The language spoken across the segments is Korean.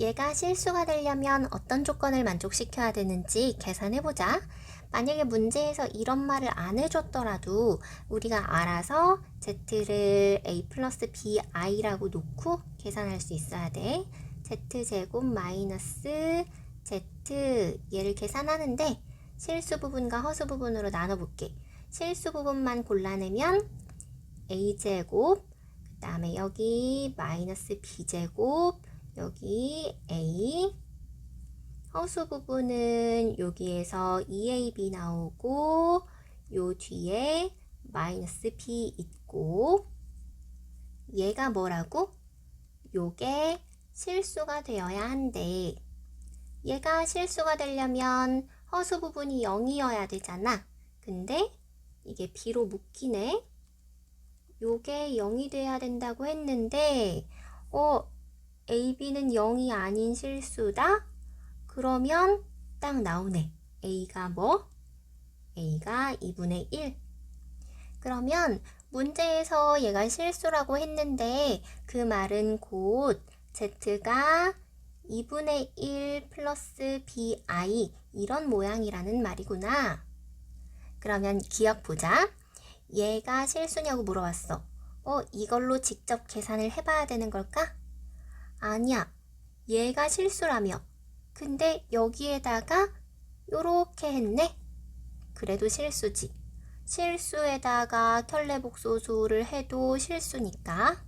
얘가 실수가 되려면 어떤 조건을 만족시켜야 되는지 계산해보자. 만약에 문제에서 이런 말을 안 해줬더라도 우리가 알아서 z를 a 플러스 bi라고 놓고 계산할 수 있어야 돼. z제곱 마이너스 z 얘를 계산하는데 실수 부분과 허수 부분으로 나눠볼게. 실수 부분만 골라내면 a제곱 그 다음에 여기 마이너스 b제곱 여기 a 허수 부분은 여기에서 2ab 나오고 요 뒤에 마이너스 b 있고 얘가 뭐라고? 요게 실수가 되어야 한대. 얘가 실수가 되려면 허수 부분이 0이어야 되잖아. 근데 이게 b로 묶이네. 요게 0이 돼야 된다고 했는데 어 AB는 0이 아닌 실수다? 그러면 딱 나오네. A가 뭐? A가 2분의 1. 그러면 문제에서 얘가 실수라고 했는데 그 말은 곧 Z가 2분의 1 플러스 BI 이런 모양이라는 말이구나. 그러면 기억 보자. 얘가 실수냐고 물어봤어. 어, 이걸로 직접 계산을 해봐야 되는 걸까? 아니야. 얘가 실수라며. 근데 여기에다가 요렇게 했네? 그래도 실수지. 실수에다가 켤레복 소수를 해도 실수니까.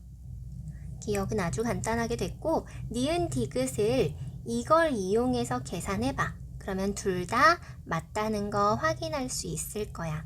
기억은 아주 간단하게 됐고, 니은 디귿을 이걸 이용해서 계산해봐. 그러면 둘 다 맞다는 거 확인할 수 있을 거야.